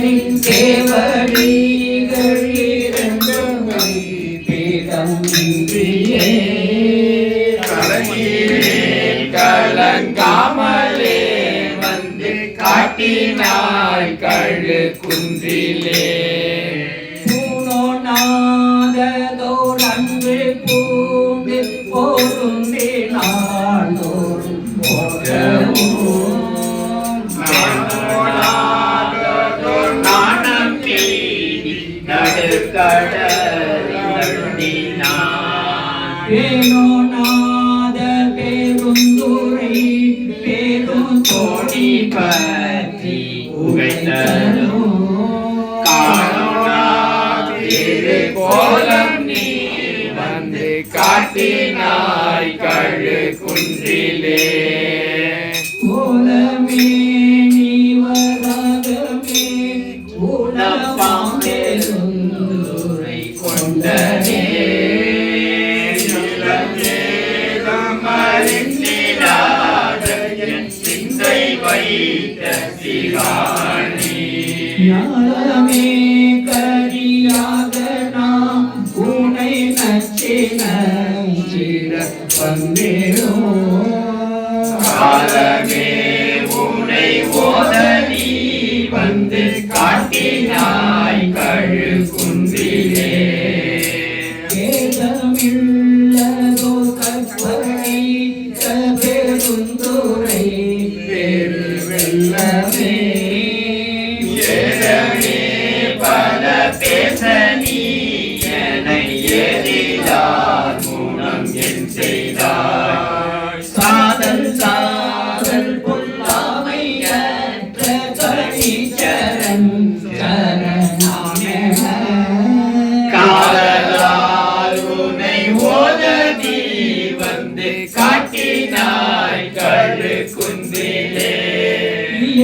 ஈசனின் தேவடிகள் இரண்டும் பீடம் இன்றியே கலங்கீரேன் கலங்காமலே வந்து காட்டினாய் நடுக்கடல் பேருந்துரை பேரும் தோழி பற்றி உகைத்தரும் கோலம் நீ வந்து காட்டினாய் கழு குன்றிலே. ஞானமே கரியாக நாம் உனை நச்சின சிற காலமே உனை ஓத வந்து காட்டினாய். பெருந்துரை பெரு வெள்ளமே பல பேச நீ என்னை எதிரார் என் சாதல் சாதல் பொல்லாமையற்ற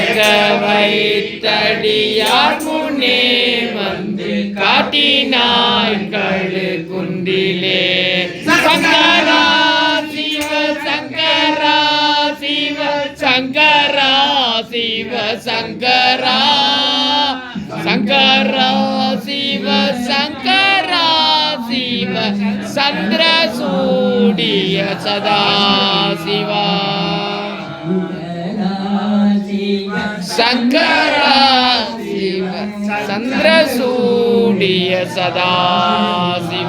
கயக்க வைத்தடியார் முன்னே வந்து காட்டினாய் கழு குன்றிலே. சங்கரா சிவ சங்கரா சிவ சங்கரா சிவ சங்கரா. சங்கரா சிவ சங்கரா சிவ சந்திர சூடிய சதா சிவா. சங்கரா சிவ சந்திர சூடிய சதா சிவ